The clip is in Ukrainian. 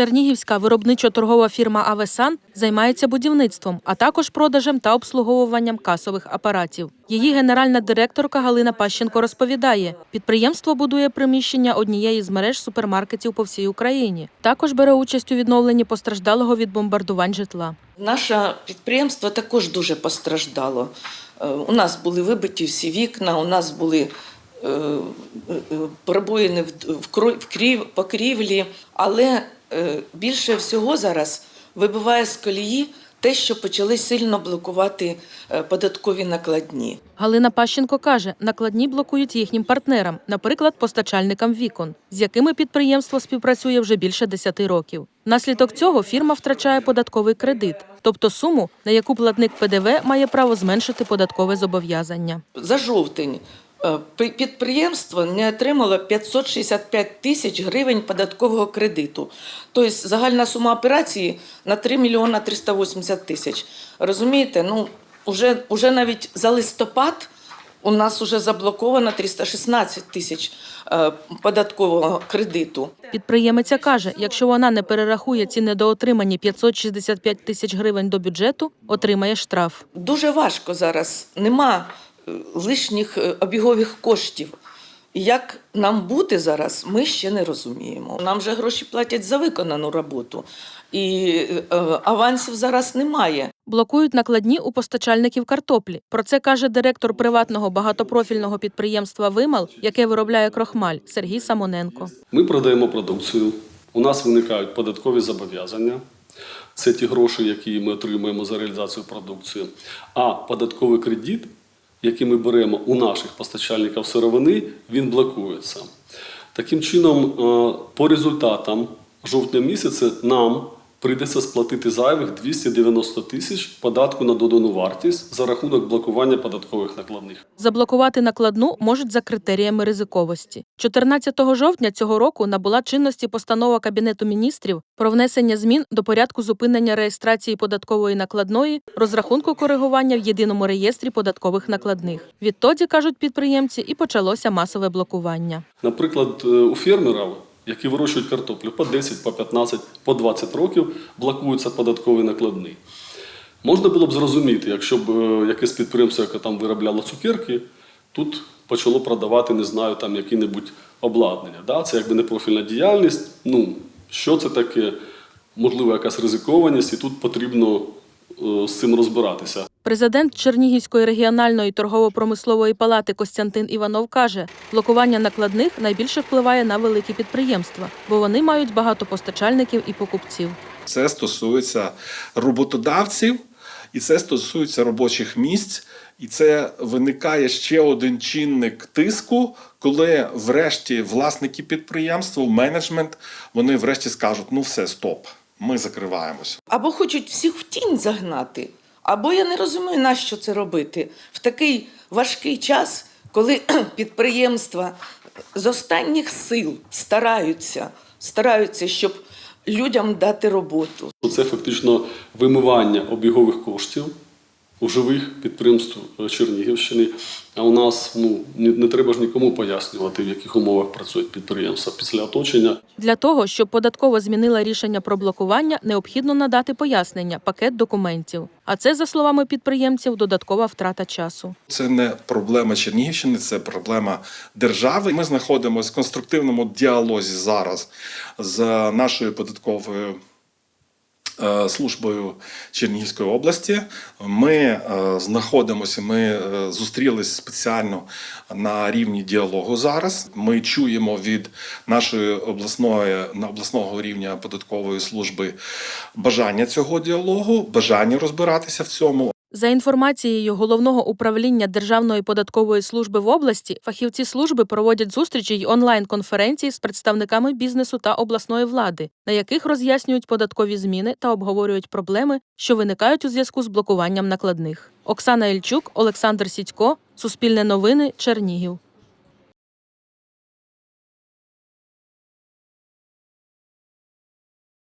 Чернігівська виробничо-торгова фірма Авесан займається будівництвом, а також продажем та обслуговуванням касових апаратів. Її генеральна директорка Галина Пащенко розповідає, підприємство будує приміщення однієї з мереж супермаркетів по всій Україні. Також бере участь у відновленні постраждалого від бомбардувань житла. Наше підприємство також дуже постраждало. Е, У нас були вибиті всі вікна, у нас були е, е, пробоїни в- крів- покрівлі, але більше всього зараз вибиває з колії те, що почали сильно блокувати е, податкові накладні. Галина Пащенко каже, накладні блокують їхнім партнерам, наприклад, постачальникам вікон, з якими підприємство співпрацює вже більше 10 років. Внаслідок цього фірма втрачає податковий кредит, тобто суму, на яку платник ПДВ має право зменшити податкове зобов'язання. За жовтень е, підприємство не отримало 565 тисяч гривень податкового кредиту. Тобто загальна сума операції на 3 мільйона 380 тисяч. Розумієте, ну уже, уже навіть за листопад у нас вже заблоковано 316 тисяч е, податкового кредиту. Підприємиця каже, якщо вона не перерахує ці недоотримані 565 тисяч гривень до бюджету, отримає штраф. Дуже важко зараз. Нема е, лишніх е, обігових коштів. І Як нам бути зараз, ми ще не розуміємо. Нам же гроші платять за виконану роботу, і е, авансів зараз немає. Блокують накладні у постачальників картоплі. Про це каже директор приватного багатопрофільного підприємства Вимал, яке виробляє крохмаль Сергій Самоненко. Ми продаємо продукцію. У нас виникають податкові зобов'язання. Це ті гроші, які ми отримуємо за реалізацію продукції. А податковий кредит, який ми беремо у наших постачальників сировини, він блокується. Таким чином, е, по результатам жовтня місяця нам прийдеться сплатити зайвих 290 тисяч податку на додану вартість за рахунок блокування податкових накладних. Заблокувати накладну можуть за критеріями ризиковості. 14 жовтня цього року набула чинності постанова Кабінету міністрів про внесення змін до порядку зупинення реєстрації податкової накладної, розрахунку коригування в єдиному реєстрі податкових накладних. Відтоді, кажуть підприємці, і почалося масове блокування. Наприклад, е, у фермерів, які вирощують картоплю по 10, по 15, по 20 років, блокуються податкові накладні. Можна було б зрозуміти, якщо б е, якесь підприємство, яке там виробляло цукерки, тут почало продавати, не знаю, там які-небудь обладнання. Да? Це якби не профільна діяльність. Ну, що це таке? Можливо, якась ризикованість, і тут потрібно е, з цим розбиратися. Президент Чернігівської регіональної торгово-промислової палати Костянтин Іванов каже, блокування накладних найбільше впливає на великі підприємства, бо вони мають багато постачальників і покупців. Це стосується роботодавців, і це стосується робочих місць. І це виникає ще один чинник тиску, коли врешті власники підприємства, менеджмент, вони врешті скажуть: ну все, стоп, ми закриваємося. Або хочуть всіх в тінь загнати, або я не розумію, нащо це робити в такий важкий час, коли підприємства з останніх сил стараються, стараються, щоб людям дати роботу. Це фактично вимивання обігових коштів у живих підприємств е, Чернігівщини. А у нас ну, не, не треба ж нікому пояснювати, в яких умовах працюють підприємства після оточення. Для того, щоб податково змінила рішення про блокування, необхідно надати пояснення, пакет документів. А це, за словами підприємців, додаткова втрата часу. Це не проблема Чернігівщини, це проблема держави. Ми знаходимося в конструктивному діалозі зараз з нашою податковою. Е, Службою Чернігівської області ми е, знаходимося. Ми зустрілися зустрілись спеціально на рівні діалогу зараз. Ми чуємо від нашої обласної на обласного рівня податкової служби бажання цього діалогу, бажання розбиратися в цьому. За інформацією головного управління Державної податкової служби в області, фахівці служби проводять зустрічі й онлайн-конференції з представниками бізнесу та обласної влади, на яких роз'яснюють податкові зміни та обговорюють проблеми, що виникають у зв'язку з блокуванням накладних. Оксана Ільчук, Олександр Сідько, Суспільне новини, Чернігів.